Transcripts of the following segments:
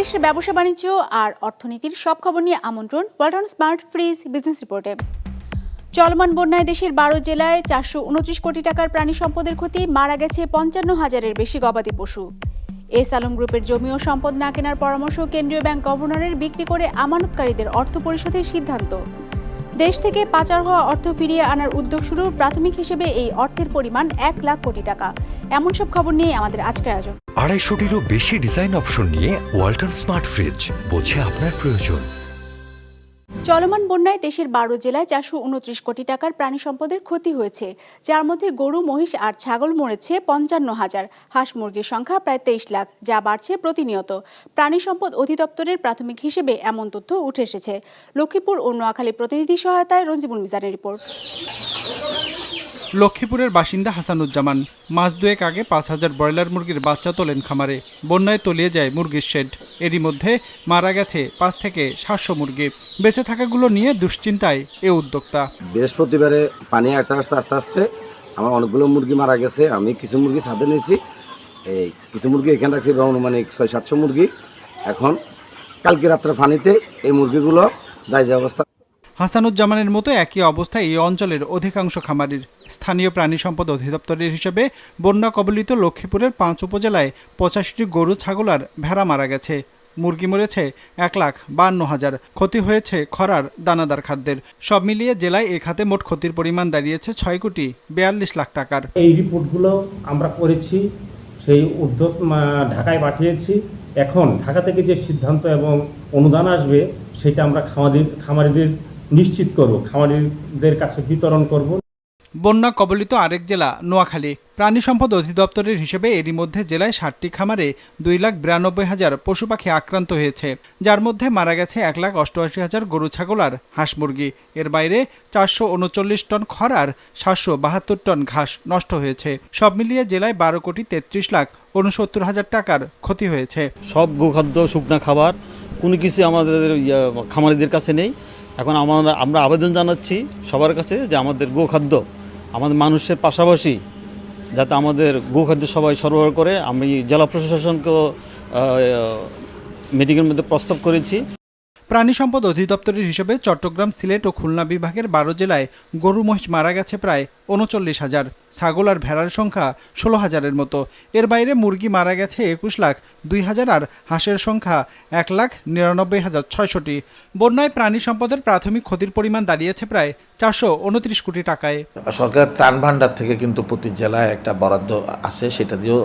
দেশ বিদেশের ব্যবসা বাণিজ্য আর অর্থনীতির সব খবর নিয়ে আমন্ত্রণ ওয়ালটন স্মার্ট ফ্রিজ বিজনেস রিপোর্টে চলমান বন্যায় দেশের বারো জেলায় চারশো উনত্রিশ কোটি টাকার প্রাণী সম্পদের ক্ষতি, মারা গেছে পঞ্চান্ন হাজারের বেশি গবাদি পশু। এস আলম গ্রুপের জমি ও সম্পদ না কেনার পরামর্শ কেন্দ্রীয় ব্যাংক গভর্নরের বিক্রি করে আমানতকারীদের অর্থ পরিশোধের সিদ্ধান্ত। দেশ থেকে পাচার হওয়া অর্থ ফিরিয়ে আনার উদ্যোগ শুরু প্রাথমিক হিসেবে এই অর্থের পরিমাণ এক লাখ কোটি টাকা। এমন সব খবর নিয়ে আমাদের আজকের আয়োজন। আড়াইশোটিরও বেশি ডিজাইন অপশন নিয়ে ওয়ালটন স্মার্ট ফ্রিজ বোঝে আপনার প্রয়োজন। চলমান বন্যায় দেশের বারো জেলায় চারশো উনত্রিশ কোটি টাকার প্রাণী সম্পদের ক্ষতি হয়েছে। যার মধ্যে গরু, মহিষ আর ছাগল মরেছে পঞ্চান্ন হাজার। হাঁস মুরগির সংখ্যা প্রায় তেইশ লাখ, যা বাড়ছে প্রতিনিয়ত। প্রাণী সম্পদ অধিদপ্তরের প্রাথমিক হিসেবে এমন তথ্য উঠে এসেছে। লক্ষ্মীপুর ও নোয়াখালী প্রতিনিধি সহায়তায় রঞ্জিবুল মিজানের রিপোর্ট। লক্ষ্মীপুরের বাসিন্দা হাসানুজ্জামান। মাস দুয়েক আগে পাঁচ হাজার ব্রয়লার মুরগির বাচ্চা তোলেন খামারে। বন্যায় তলিয়ে যায় মুরগির শেড। এরই মধ্যে মারা গেছে পাঁচ থেকে সাতশো মুরগি। বেঁচে থাকাগুলো নিয়ে দুশ্চিন্তায় এ উদ্যোক্তা। বৃহস্পতিবারে পানি আসতে আসতে, আস্তে আস্তে আমার অনেকগুলো মুরগি মারা গেছে। আমি কিছু মুরগি সাথে নিয়েছি। এই কিছু মুরগি এখানে রাখছি এবং অনুমানিক ছয়, সাতশো মুরগি। এখন কালকে রাত্রে পানিতে এই মুরগিগুলো যায় যে অবস্থা হাসানুজ্জামানের মতো একই অবস্থা এই অঞ্চলের অধিকাংশ খামারির স্থানীয় প্রাণী সম্পদ অধিদপ্তরের হিসেবে বন্যা কবলিত লক্ষ্মীপুরের পাঁচ উপজেলায় পঁচাশিটি গরু, ছাগল আর ভেড়া মারা গেছে। মুরগি মরেছে এক লাখ বান্ন হাজার, ক্ষতি হয়েছে খরার দানাদার খাদ্যের। সব মিলিয়ে জেলায় এ খাতে মোট ক্ষতির পরিমাণ দাঁড়িয়েছে ছয় কোটি বিয়াল্লিশ লাখ টাকার। এই রিপোর্টগুলো আমরা করেছি, সেই উদ্যোগ ঢাকায় পাঠিয়েছি। এখন ঢাকা থেকে যে সিদ্ধান্ত এবং অনুদান আসবে, সেটা আমরা খামারি খামারিদের নিশ্চিত করব খামারিদের কাছে বিতরণ করব। বন্যা কবলিত আরেক জেলা নোয়াখালী। প্রাণী সম্পদ অধিদপ্তরের হিসেবে এরই মধ্যে জেলায় ষাটটি খামারে দুই লাখ বিরানব্বই হাজার পশু পাখি আক্রান্ত হয়েছে। যার মধ্যে মারা গেছে এক লাখ অষ্টআশি হাজার গরু ছাগল আর হাঁস মুরগি। এর বাইরে চারশো উনচল্লিশ টন খড় আর সাতশো বাহাত্তর টন ঘাস নষ্ট হয়েছে। সব মিলিয়ে জেলায় বারো কোটি তেত্রিশ লাখ উনসত্তর হাজার টাকার ক্ষতি হয়েছে। সব গোখাদ্য শুকনা খাবার কোনো কিছু আমাদের খামারিদের কাছে নেই। এখন আমরা আমরা আবেদন জানাচ্ছি সবার কাছে যে আমাদের গোখাদ্য আমাদের মানুষের পাশাপাশি যাতে আমাদের গোখাদ্য সবাই সরবরাহ করে, আমি জেলা প্রশাসনকেও মিটিংয়ের মধ্যে প্রস্তাব করেছি। প্রাণী সম্পদ অধিদপ্তরের হিসেবে চট্টগ্রাম সিলেট ও খুলনা বিভাগের বারো জেলায় গরু মহিষ মারা গেছে প্রায় উনচল্লিশ হাজার। ছাগল আর ভেড়ার সংখ্যা ষোলো হাজারের মতো। এর বাইরে মুরগি মারা গেছে একুশ লাখ, দুই হাজার আর হাঁসের সংখ্যা এক লাখ নিরানব্বই হাজার ছয়শটি। বন্যায় প্রাণী সম্পদের প্রাথমিক ক্ষতির পরিমাণ দাঁড়িয়েছে প্রায় চারশো উনত্রিশ কোটি টাকায়। সরকার ত্রাণ ভাণ্ডার থেকে কিন্তু প্রতি জেলায় একটা বরাদ্দ আছে, সেটা দিয়েও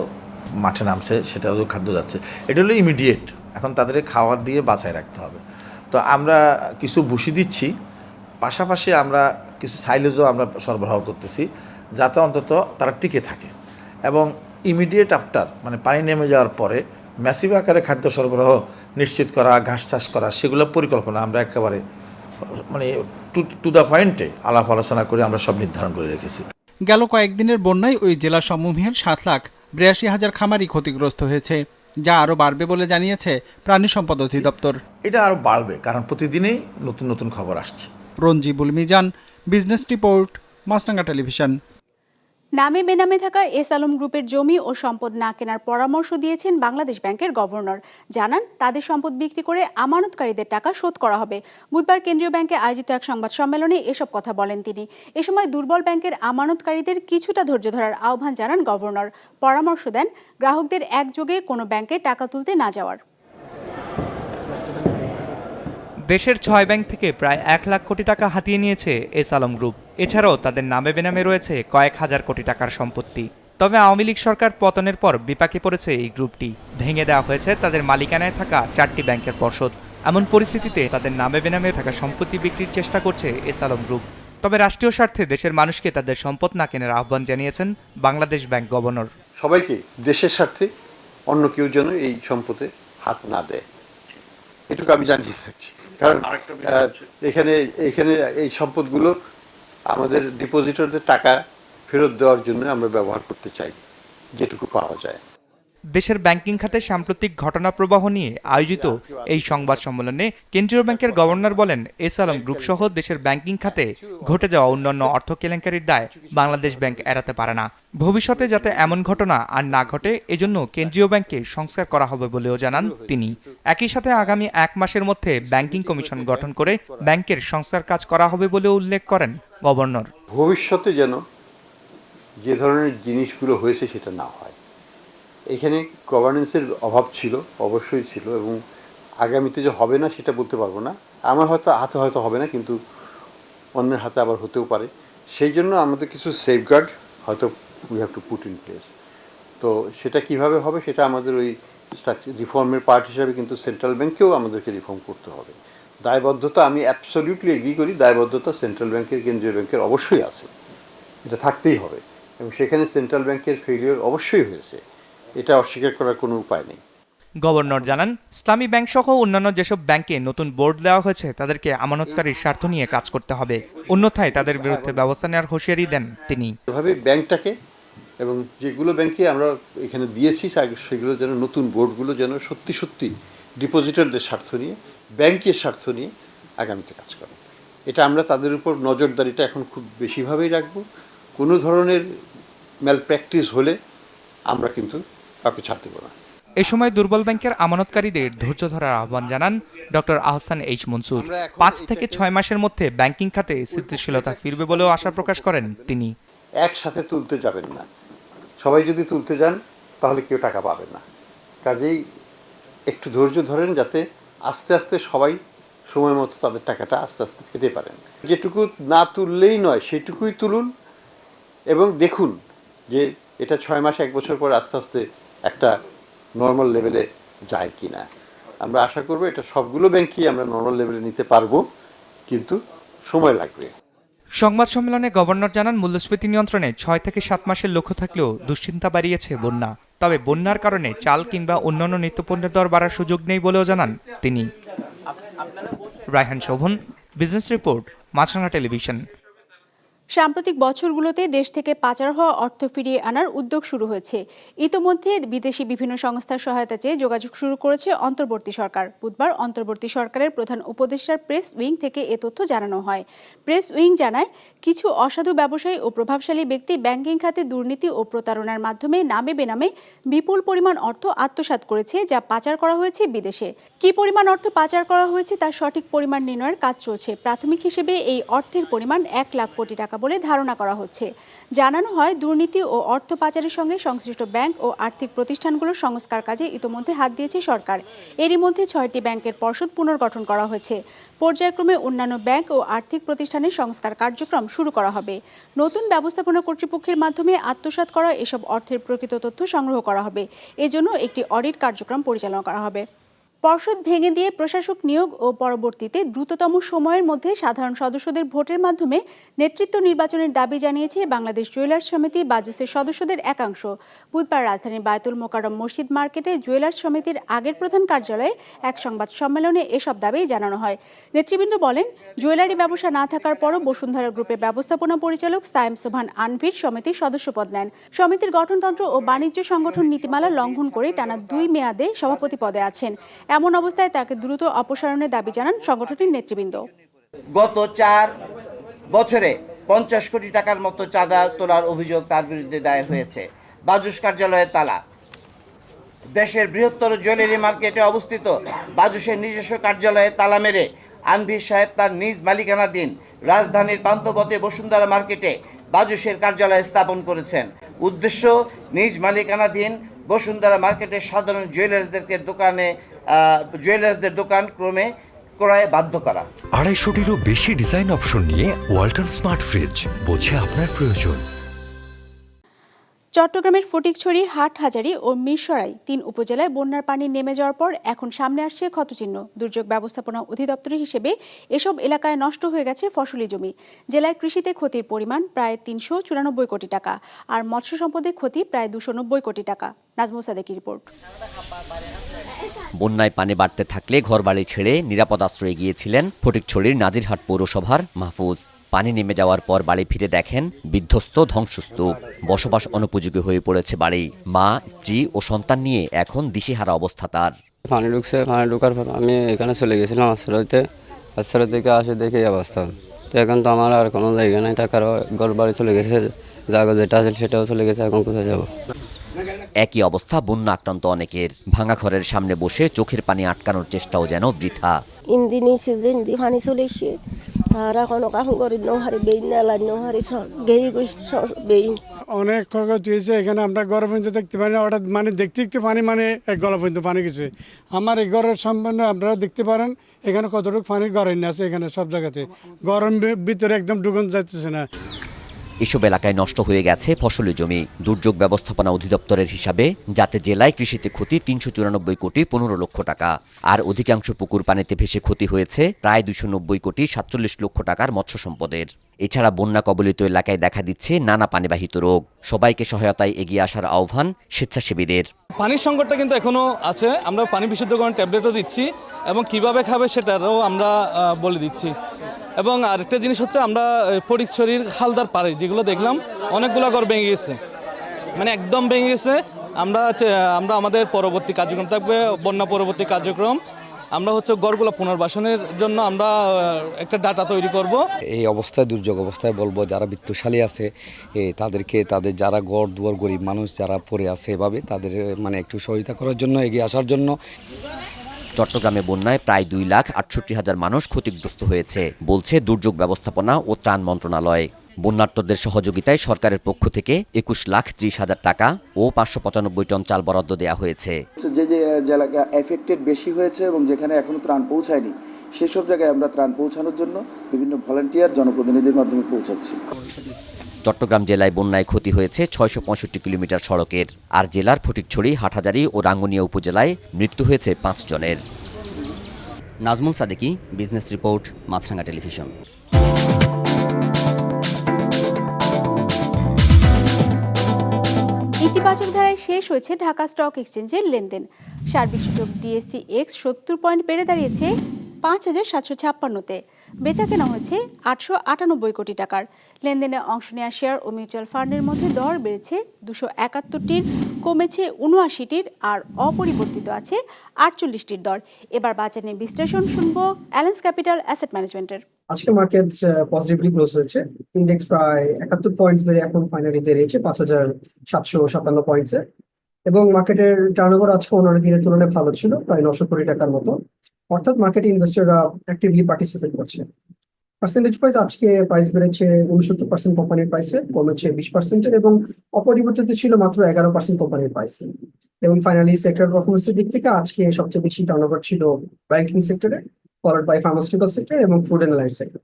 মাঠে নামছে সেটা খাদ্য যাচ্ছে। এটা হলো ইমিডিয়েট এখন তাদের খাবার দিয়ে বাঁচায় রাখতে হবে। তো আমরা কিছু ভুসি দিচ্ছি, পাশাপাশি আমরা কিছু সাইলেজও আমরা সরবরাহ করতেছি, যাতে অন্তত তারা টিকে থাকে। এবং ইমিডিয়েট আফটার মানে পানি নেমে যাওয়ার পরে ম্যাসিভ আকারে খাদ্য সরবরাহ নিশ্চিত করা, ঘাস চাষ করা, সেগুলো পরিকল্পনা আমরা একেবারে মানে টু টু দ্য পয়েন্টে আলাপ আলোচনা করে আমরা সব নির্ধারণ করে রেখেছি। গেল কয়েকদিনের বন্যায় ওই জেলা সমূহের সাত লাখ বিরাশি হাজার খামারই ক্ষতিগ্রস্ত হয়েছে। যা আরও বাড়বে বলে জানিয়েছে প্রাণী সম্পদ অধিদপ্তর। এটা আরও বাড়বে কারণ প্রতিদিনই নতুন নতুন খবর আসছে। Ranjibul Mizan business report Maasranga television. নামে বেনামে থাকা এস আলম গ্রুপের জমি ও সম্পদ না কেনার পরামর্শ দিয়েছেন বাংলাদেশ ব্যাংকের গভর্নর। জানান, তাদের সম্পদ বিক্রি করে আমানতকারীদের টাকা শোধ করা হবে। বুধবার কেন্দ্রীয় ব্যাংকে আয়োজিত এক সংবাদ সম্মেলনে এসব কথা বলেন তিনি। এ সময় দুর্বল ব্যাংকের আমানতকারীদের কিছুটা ধৈর্য ধরার আহ্বান জানান গভর্নর। পরামর্শ দেন, গ্রাহকদের একযোগে কোনো ব্যাংকে টাকা তুলতে না যাওয়ার। দেশের ছয় ব্যাংক থেকে প্রায় এক লাখ কোটি টাকা হাতিয়ে নিয়েছে এস আলম গ্রুপ। এছাড়াও তাদের নামে বেনামে রয়েছে কয়েক হাজার কোটি টাকার সম্পত্তি। তবে আওয়ামী লীগ সরকার পতনের পর বিপাকে পড়েছে এই গ্রুপটি। ভেঙে দেওয়া হয়েছে তাদের মালিকানায় থাকা চারটি ব্যাংকের পর্ষদ। এমন পরিস্থিতিতে তাদের নামে বেনামে থাকা সম্পত্তি বিক্রির চেষ্টা করছে এস আলম গ্রুপ। তবে রাষ্ট্রীয় স্বার্থে দেশের মানুষকে তাদের সম্পদ না কেনার আহ্বান জানিয়েছেন বাংলাদেশ ব্যাংক গভর্নর। সবাইকে দেশের স্বার্থে অন্য কেউ যেন এই সম্পদে হাত না দেয়। এটুকু আমি জানিয়ে থাকছি কারণ এখানে এখানে এই সম্পদগুলো আমাদের ডিপোজিটরদের টাকা ফেরত দেওয়ার জন্য আমরা ব্যবহার করতে চাই যেটুকু পাওয়া যায়। দেশের ব্যাংকিং খাতে সাম্প্রতিক ঘটনা প্রবাহ নিয়ে আয়োজিত এই সংবাদ সম্মেলনে কেন্দ্রীয় ব্যাংকের গভর্নর বলেন এস আলম গ্রুপ সহ দেশের ব্যাংকিং খাতে ঘটে যাওয়া অন্যান্য অর্থ কেলেঙ্কারির দায় বাংলাদেশ ব্যাংক এড়াতে পারে না। ভবিষ্যতে যাতে এমন ঘটনা আর না ঘটে এজন্য কেন্দ্রীয় ব্যাংকে সংস্কার করা হবে বলেও জানান তিনি। একই সাথে আগামী এক মাসের মধ্যে ব্যাংকিং কমিশন গঠন করে ব্যাংকের সংস্কার কাজ করা হবে বলেও উল্লেখ করেন গভর্নর। ভবিষ্যতে যেন যে ধরনের জিনিসগুলো হয়েছে সেটা না হয়। এখানে গভর্নেন্সের অভাব ছিল, অবশ্যই ছিল এবং আগামীতে যে হবে না সেটা বলতে পারব না। আমার হয়তো হাতে হয়তো হবে না, কিন্তু অন্যের হাতে আবার হতেও পারে। সেই জন্য আমাদের কিছু সেফগার্ড হয়তো we have to put in place তো সেটা কীভাবে হবে সেটা আমাদের ওই স্ট্রাকচার রিফর্মের পার্ট হিসাবে কিন্তু সেন্ট্রাল ব্যাংকেও আমাদেরকে রিফর্ম করতে হবে। দায়বদ্ধতা আমি অ্যাবসলিউটলি এগ্রি করি, দায়বদ্ধতা সেন্ট্রাল ব্যাংকের কেন্দ্রীয় ব্যাংকের অবশ্যই আছে। এটা থাকতেই হবে এবং সেখানে সেন্ট্রাল ব্যাংকের ফেলিওর অবশ্যই হয়েছে। এটা অস্বীকার করার কোনো উপায় নেই। গভর্নর জানান ইসলামী ব্যাংক সহ অন্যান্য যেসব ব্যাংকে নতুন বোর্ড দেওয়া হয়েছে তাদেরকে আমানতকারীর স্বার্থ নিয়ে কাজ করতে হবে। অন্যথায় তাদের বিরুদ্ধে ব্যবস্থা নেওয়ার হুঁশিয়ারি দেন তিনি। এভাবে ব্যাংকটাকে এবং যেগুলো ব্যাংকে আমরা এখানে দিয়েছি সেগুলো যেন নতুন বোর্ডগুলো যেন সত্যি সত্যি ডিপোজিটরদের স্বার্থ নিয়ে ব্যাংকের স্বার্থ নিয়ে আগামীতে কাজ করে। এটা আমরা তাদের উপর নজরদারিটা এখন খুব বেশিভাবেই রাখব। কোনো ধরনের ম্যাল প্র্যাকটিস হলে আমরা কিন্তু কাউকে ছাড় দেবো না। এ সময় দুর্বল ব্যাংকের আমানতকারীদের ধৈর্য ধরার আহ্বান জানান ডক্টর আহসান এইচ মনসুর। পাঁচ থেকে ছয় মাসের মধ্যে ব্যাংকিং খাতে স্থিতিশীলতা ফিরবে বলেও আশা প্রকাশ করেন তিনি। একসাথে তুলতে যাবেন না। সবাই যদি তুলতে যান তাহলে কেউ টাকা পাবে না। কাজেই একটু ধৈর্য ধরেন যাতে আস্তে আস্তে সবাই সময় মতো তাদের টাকাটা আস্তে আস্তে পেতে পারেন। যেটুকু না তুললেই নয় সেটুকুই তুলুন এবং দেখুন যে এটা ছয় মাস এক বছর পর আস্তে আস্তে একটা নর্মাল লেভেলে যায় কি না আমরা আশা করব এটা সবগুলো ব্যাংকই আমরা নর্মাল লেভেলে নিতে পারব, কিন্তু সময় লাগবে। সংবাদ সম্মেলনে গভর্নর জানান, মূল্যস্ফীতি নিয়ন্ত্রণে ছয় থেকে সাত মাসের লক্ষ্য থাকলেও দুশ্চিন্তা বাড়িয়েছে বন্যা। তবে বন্যার কারণে চাল কিংবা অন্যান্য নিত্যপণ্যের দর বাড়ার সুযোগ নেই বলেও জানান তিনি। Raihan Shovon, business report, Maasranga television. সাম্প্রতিক বছরগুলোতে দেশ থেকে পাচার হওয়া অর্থ ফিরিয়ে আনার উদ্যোগ শুরু হয়েছে। ইতোমধ্যে বিদেশি বিভিন্ন সংস্থার সহায়তা চেয়ে যোগাযোগ শুরু করেছে অন্তর্বর্তী সরকার। বুধবার অন্তর্বর্তী সরকারের প্রধান উপদেষ্টার প্রেস উইং থেকে এ তথ্য জানানো হয়। প্রেস উইং জানায়, কিছু অসাধু ব্যবসায়ী ও প্রভাবশালী ব্যক্তি ব্যাংকিং খাতে দুর্নীতি ও প্রতারণার মাধ্যমে নামে বেনামে বিপুল পরিমাণ অর্থ আত্মসাৎ করেছে যা পাচার করা হয়েছে বিদেশে। কি পরিমাণ অর্থ পাচার করা হয়েছে তার সঠিক পরিমাণ নির্ণয়ের কাজ চলছে। প্রাথমিক হিসেবে এই অর্থের পরিমাণ এক লাখ কোটি টাকা বলে ধারণা করা হচ্ছে। জানানো হয়, দুর্নীতি ও অর্থ পাচারের সঙ্গে সংশ্লিষ্ট ব্যাংক ও আর্থিক প্রতিষ্ঠানগুলোর সংস্কার কাজে ইতোমধ্যে হাত দিয়েছে সরকার। এরই মধ্যে ছয়টি ব্যাংকের পর্ষদ পুনর্গঠন করা হয়েছে। পর্যায়ক্রমে অন্যান্য ব্যাংক ও আর্থিক প্রতিষ্ঠানের সংস্কার কার্যক্রম শুরু করা হবে। নতুন ব্যবস্থাপনা কর্তৃপক্ষের মাধ্যমে আত্মসাৎ করা এসব অর্থের প্রকৃত তথ্য সংগ্রহ করা হবে। এজন্য একটি অডিট কার্যক্রম পরিচালনা করা হবে। পর্ষদ ভেঙে দিয়ে প্রশাসক নিয়োগ ও পরবর্তীতে দ্রুততম সময়ের মধ্যে সাধারণ সদস্যদের ভোটের মাধ্যমে নেতৃত্ব নির্বাচনের দাবি জানিয়েছে বাংলাদেশ জুয়েলার্স সমিতি বাজুসের সদস্যদের একাংশ। বুধবার রাজধানীর বায়তুল মোকারম মসজিদ মার্কেটে জুয়েলার্স সমিতির আগের প্রধান কার্যালয়ে এক সংবাদ সম্মেলনে এসব দাবি জানানো হয়। নেতৃবৃন্দ বলেন, জুয়েলারি ব্যবসা না থাকার পরও বসুন্ধরা গ্রুপের ব্যবস্থাপনা পরিচালক সায়েম সোভান আনভির সমিতির সদস্যপদ নেন। সমিতির গঠনতন্ত্র ও বাণিজ্য সংগঠন নীতিমালা লঙ্ঘন করে টানা দুই মেয়াদে সভাপতি পদে আছেন। এমন অবস্থায় তাকে দ্রুত অপসারণের দাবি জানান সংগঠনের নেতৃবৃন্দ। গত চার বছরে পঞ্চাশ কোটি টাকার মতো চাঁদা তোলার অভিযোগ তার বিরুদ্ধে দায়ের হয়েছে। বাজুস কার্যালয়ে তালা। দেশের বৃহত্তর জুয়েলারি মার্কেটে অবস্থিত বাজুসের নিজস্ব কার্যালয়ে তালা মেরে আনভির সাহেব তার নিজ মালিকানাধীন রাজধানীর পান্তপথে বসুন্ধরা মার্কেটে বাজুসের কার্যালয় স্থাপন করেছেন। উদ্দেশ্য, নিজ মালিকানাধীন বসুন্ধরা মার্কেটে সাধারণ জুয়েলার্সদেরকে দোকানে জুয়েলার্সদের দোকান ক্রমে ক্রয়ে বাধ্য করা। আড়াইশোটিরও বেশি ডিজাইন অপশন নিয়ে ওয়ালটন স্মার্ট ফ্রিজ, বোঝে আপনার প্রয়োজন। চট্টগ্রামের ফটিকছড়ি, হাটহাজারী ও মিরসরাই তিন উপজেলায় বন্যার পানি নেমে যাওয়ার পর এখন সামনে আসছে ক্ষতচিহ্ন। দুর্যোগ ব্যবস্থাপনা অধিদপ্তর হিসেবে এসব এলাকায় নষ্ট হয়ে গেছে ফসলি জমি। জেলায় কৃষিতে ক্ষতির পরিমাণ প্রায় তিনশো চুরানব্বই কোটি টাকা আর মৎস্য সম্পদে ক্ষতি প্রায় দুশো নব্বই কোটি টাকা। নাজমুল রিপোর্ট। বন্যায় পানি বাড়তে থাকলে ঘরবাড়ি ছেড়ে নিরাপদ আশ্রয়ে গিয়েছিলেন ফটিকছড়ির নাজিরহাট পৌরসভার মাহফুজ। পানি নেমে যাওয়ার পর বাড়ি ফিরে দেখেন বিধ্বস্ত ধ্বংসস্তূপ। বসবাস অনুপযোগী হয়ে পড়েছে বাড়ি। মা স্ত্রী ও সন্তান নিয়ে এখন দিশেহারা অবস্থা তার। পানি ঢুকছে পানি ঢুকার পর আমি এখানে চলে গেছিলাম আশ্রয়তে। আশ্রয় থেকে আসে দেখে এই অবস্থা। তো এখন তো আমার আর কোনো জায়গা নাই থাকার ঘর বাড়ি চলে গেছে জায়গা যেটা আছে সেটাও চলে গেছে এখন কোথায় যাব? একই অবস্থা বন্যা আক্রান্ত অনেকের। ভাঙা ঘরের সামনে বসে চোখের পানি আটকানোর চেষ্টাও যেন বৃথা। ইন্দি নিচে যে ইন্দি পানি চলে এসে তারা কোনো কাম করি, নহারি বেই, নালা নহারি গেই বেই। অনেক ক্ষয়ক্ষতি হয়েছে, এখানে আমরা গড় পর্যন্ত দেখতে পারি না। হঠাৎ মানে দেখতে দেখতে পানি মানে এক গলা পর্যন্ত পানি গেছে। আমার এই ঘরের সম্পূর্ণ আপনারা দেখতে পারেন, এখানে কতটুকু পানি গড়েন আছে এখানে সব জায়গাতে। গরম ভিতরে একদম ডুবন যাচ্ছে না। এসব এলাকায় নষ্ট হয়ে গেছে ফসলের জমি। দুর্যোগ ব্যবস্থাপনা অধিদপ্তরের হিসাবে যাতে জেলায় কৃষিতে ক্ষতি তিনশো চুরানব্বই কোটি পনেরো লক্ষ টাকা। আর অধিকাংশ পুকুর পানিতে ভেসে ক্ষতি হয়েছে প্রায় দুশো নব্বই কোটি সাতচল্লিশ লক্ষ টাকার মৎস্য সম্পদের। এছাড়া বন্যা কবলিত এলাকায় দেখা দিচ্ছে নানা পানিবাহিত রোগ। সবাইকে সহায়তায় এগিয়ে আসার আহ্বান স্বেচ্ছাসেবীদের। পানির সংকটটা কিন্তু এখনও আছে। আমরা পানি বিশুদ্ধকরণ ট্যাবলেটও দিচ্ছি এবং কীভাবে খাবে সেটারও আমরা বলে দিচ্ছি। এবং আরেকটা জিনিস হচ্ছে আমরা ফটিকছড়ির হালদার পাড়ে যেগুলো দেখলাম, অনেকগুলো ঘর ভেঙে গেছে। মানে একদম ভেঙে গেছে। আমরা আমরা আমাদের পরবর্তী কার্যক্রম থাকবে, বন্যা পরবর্তী কার্যক্রম। আমরা হচ্ছে গড়গুলো পুনর্বাসনের জন্য আমরা একটা ডাটা তৈরি করব। এই অবস্থায় দুর্যোগ অবস্থায় বলব যারা বিত্তশালী আছে এ, তাদেরকে তাদের যারা গড় দুয়ার গরিব মানুষ যারা পড়ে আছে এভাবে তাদের মানে একটু সহায়তা করার জন্য এগিয়ে আসার জন্য। চট্টগ্রামে বন্যায় প্রায় দুই লাখ আটষট্টি হাজার মানুষ ক্ষতিগ্রস্ত হয়েছে বলছে দুর্যোগ ব্যবস্থাপনা ও ত্রাণ মন্ত্রণালয়। বন্যার্তদের সহযোগিতায় সরকারের পক্ষ থেকে একুশ লাখ ত্রিশ হাজার টাকা ও পাঁচশো পঁচানব্বই টন চাল বরাদ্দ দেওয়া হয়েছে। যে যে জায়গা এফেক্টেড বেশি হয়েছে এবং যেখানে এখনও ত্রাণ পৌঁছায়নি সেসব জায়গায় আমরা ত্রাণ পৌঁছানোর জন্য বিভিন্ন ভলান্টিয়ার জনপ্রতিনিধির মাধ্যমে পৌঁছাচ্ছি। চট্টগ্রাম জেলায় বন্যায় ক্ষতি হয়েছে ছয়শো পঁয়ষট্টি কিলোমিটার সড়কের। আর জেলার ফটিকছড়ি হাটহাজারী ও রাঙ্গুনিয়া উপজেলায় মৃত্যু হয়েছে পাঁচ জনের। Nazmul Sadeki business report Maasranga television. ইতিবাচক ধারায় শেষ হয়েছে ঢাকা স্টক এক্সচেঞ্জের লেনদেন। সার্বিক সূচক ডিএসসি এক্স সত্তর পয়েন্ট বেড়ে দাঁড়িয়েছে পাঁচ হাজার সাতশো ছাপ্পান্নতে। বেচা কেনা হয়েছে আটশো আটানব্বই কোটি টাকার। লেনদেনে অংশ নেওয়া শেয়ার ও মিউচুয়াল ফান্ডের মধ্যে দর বেড়েছে দুশো একাত্তরটির, কমেছে উনআশিটির আর অপরিবর্তিত আছে আটচল্লিশটির দর। এবার বাজার নিয়ে বিশ্লেষণ শুনব অ্যালেন্স ক্যাপিটাল অ্যাসেট ম্যানেজমেন্টের। আজকে মার্কেট পজিটিভলি ক্লোজ হয়েছে। ইন্ডেক্স প্রায় একাত্তর পয়েন্টস বেড়ে এখন ফাইনালি দাঁড়িয়েছে, পাঁচ হাজার সাতশো সাতান্ন পয়েন্টসে এবং মার্কেটের টার্নওভার আজকে অন্যান্য দিনের তুলনায় ভালো ছিল, প্রায় নশো কোটি টাকার মতো। অর্থাৎ মার্কেটে ইনভেস্টররা অ্যাক্টিভলি পার্টিসিপেট করছে। পার্সেন্টেজ প্রাইস আজকে প্রাইস বেড়েছে উনসত্তর পার্সেন্ট কোম্পানির প্রাইসে কমেছে বিশ পার্সেন্টের এবং অপরিবর্তিত ছিল মাত্র এগারো পার্সেন্ট কোম্পানির প্রাইসে এবং ফাইনালি সেক্টর পারফরমেন্সের দিক থেকে আজকে সবচেয়ে বেশি টার্নওভার ছিল ব্যাংকিং সেক্টরে ফলোড বাই ফার্মাসিউটিক্যাল সেক্টর এবং food and life sector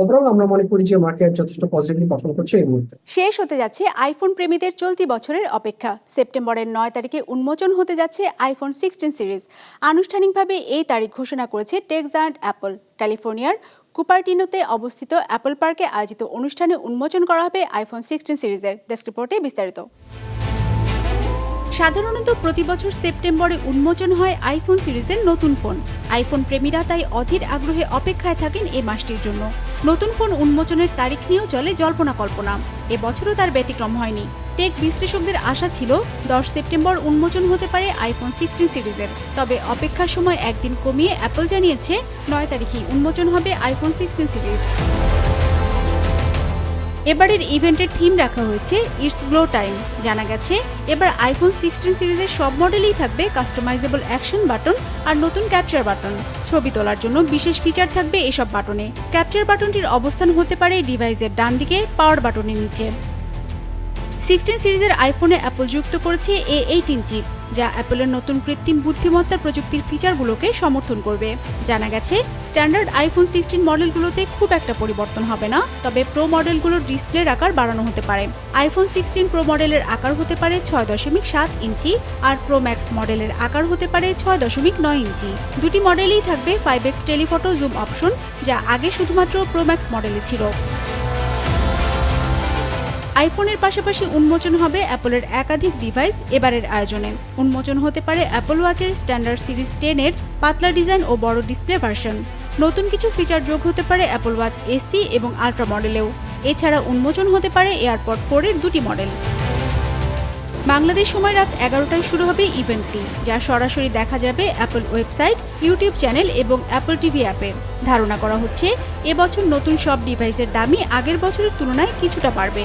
overall আমরা মনে করি যে মার্কেট যথেষ্ট পজিটিভলি পারফর্ম করছে এই মুহূর্তে। শেষ হতে যাচ্ছে আইফোন প্রেমীদের চলতি বছরের অপেক্ষা। সেপ্টেম্বরের নয় তারিখে উন্মোচন হতে যাচ্ছে আইফোন সিক্সটিন সিরিজ আনুষ্ঠানিকভাবে এই তারিখ ঘোষণা করেছে টেক্সান্ট অ্যাপল ক্যালিফোর্নিয়ার কুপারটিনোতে অবস্থিত অ্যাপল পার্কে আয়োজিত অনুষ্ঠানে উন্মোচন করা হবে আইফোন সিক্সটিন সিরিজের ডেস্ক রিপোর্টে বিস্তারিত। সাধারণত প্রতি বছর সেপ্টেম্বরে উন্মোচন হয় আইফোন সিরিজের নতুন ফোন। আইফোন প্রেমীরা তাই অধীর আগ্রহে অপেক্ষায় থাকেন এই মাসটির জন্য। নতুন ফোন উন্মোচনের তারিখ নিয়েও চলে জল্পনা কল্পনা। এবছরও তার ব্যতিক্রম হয়নি। টেক বিশ্লেষকদের আশা ছিল, দশ সেপ্টেম্বর উন্মোচন হতে পারে আইফোন সিক্সটিন সিরিজের। তবে অপেক্ষার সময় একদিন কমিয়ে অ্যাপল জানিয়েছে, নয় তারিখেই উন্মোচন হবে আইফোন সিক্সটিন সিরিজ। এবারের ইভেন্টের থিম রাখা হয়েছে ইটস গ্লো টাইম জানা গেছে, এবার আইফোন সিক্সটিন সিরিজের সব মডেলেই থাকবে কাস্টমাইজেবল অ্যাকশন বাটন আর নতুন ক্যাপচার বাটন ছবি তোলার জন্য বিশেষ ফিচার থাকবে এসব বাটনে ক্যাপচার বাটনটির অবস্থান হতে পারে ডিভাইসের ডান দিকে পাওয়ার বাটনের নিচে। সিক্সটিন সিরিজের আইফোনে অ্যাপল যুক্ত করেছে এ এইটিন চিপ যা অ্যাপলের নতুন কৃত্রিম বুদ্ধিমত্তা প্রযুক্তির ফিচারগুলোকে সমর্থন করবে। জানা গেছে, স্ট্যান্ডার্ড আইফোন সিক্সটিন মডেলগুলোতে খুব একটা পরিবর্তন হবে না, তবে প্রো মডেলগুলোর ডিসপ্লের আকার বাড়ানো হতে পারে। আইফোন সিক্সটিন প্রো মডেলের আকার হতে পারে ছয় দশমিক সাত ইঞ্চি আর প্রো ম্যাক্স মডেলের আকার হতে পারে ছয় দশমিক নয় ইঞ্চি। দুটি মডেলেই থাকবে five X telephoto zoom option, যা আগে শুধুমাত্র প্রো ম্যাক্স মডেলে ছিল। আইফোনের পাশাপাশি উন্মোচন হবে অ্যাপলের একাধিক ডিভাইস এবারের আয়োজনে। উন্মোচন হতে পারে অ্যাপল ওয়াচের স্ট্যান্ডার্ড সিরিজ টেনের পাতলা ডিজাইন ও বড় ডিসপ্লে ভার্সন। নতুন কিছু ফিচার যোগ হতে পারে অ্যাপল ওয়াচ এসি এবং আল্ট্রা মডেলেও। এছাড়া উন্মোচন হতে পারে এয়ারপড ফোরের দুটি মডেল। বাংলাদেশ সময় রাত এগারোটায় শুরু হবে ইভেন্টটি, যা সরাসরি দেখা যাবে অ্যাপল ওয়েবসাইট, ইউটিউব চ্যানেল এবং অ্যাপল টিভি অ্যাপে। ধারণা করা হচ্ছে এবছর নতুন সব ডিভাইসের দামই আগের বছরের তুলনায় কিছুটা বাড়বে।